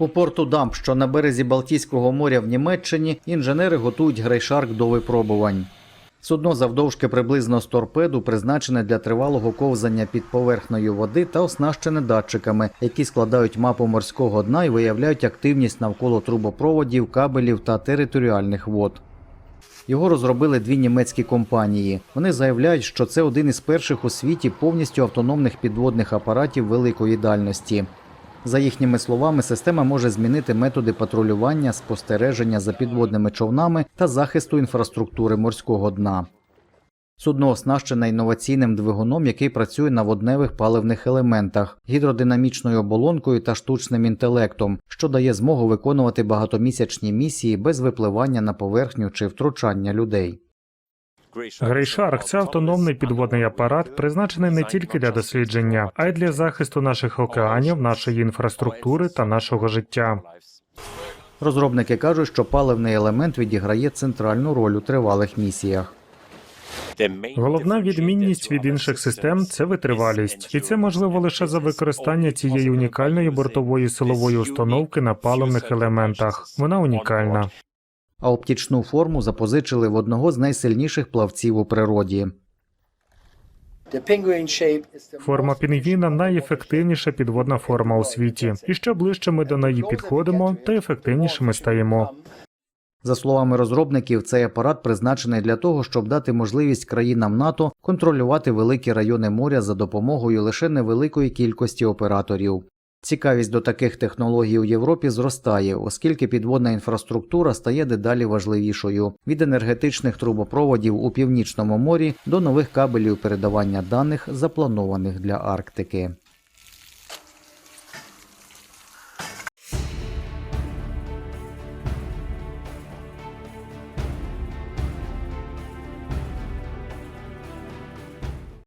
У порту Дамп, що на березі Балтійського моря в Німеччині, інженери готують грейшарк до випробувань. Судно завдовжки приблизно з торпеду призначене для тривалого ковзання під поверхнею води та оснащене датчиками, які складають мапу морського дна і виявляють активність навколо трубопроводів, кабелів та територіальних вод. Його розробили дві німецькі компанії. Вони заявляють, що це один із перших у світі повністю автономних підводних апаратів великої дальності. За їхніми словами, система може змінити методи патрулювання, спостереження за підводними човнами та захисту інфраструктури морського дна. Судно оснащене інноваційним двигуном, який працює на водневих паливних елементах, гідродинамічною оболонкою та штучним інтелектом, що дає змогу виконувати багатомісячні місії без випливання на поверхню чи втручання людей. Грейшарк це автономний підводний апарат, призначений не тільки для дослідження, а й для захисту наших океанів, нашої інфраструктури та нашого життя. Розробники кажуть, що паливний елемент відіграє центральну роль у тривалих місіях. Головна відмінність від інших систем це витривалість, і це можливо лише за використання цієї унікальної бортової силової установки на паливних елементах. Вона унікальна. А оптічну форму запозичили в одного з найсильніших плавців у природі. Форма пінгвіна найефективніша підводна форма у світі. І що ближче ми до неї підходимо, то ефективнішими стаємо. За словами розробників, цей апарат призначений для того, щоб дати можливість країнам НАТО контролювати великі райони моря за допомогою лише невеликої кількості операторів. Цікавість до таких технологій у Європі зростає, оскільки підводна інфраструктура стає дедалі важливішою від енергетичних трубопроводів у північному морі до нових кабелів передавання даних, запланованих для Арктики.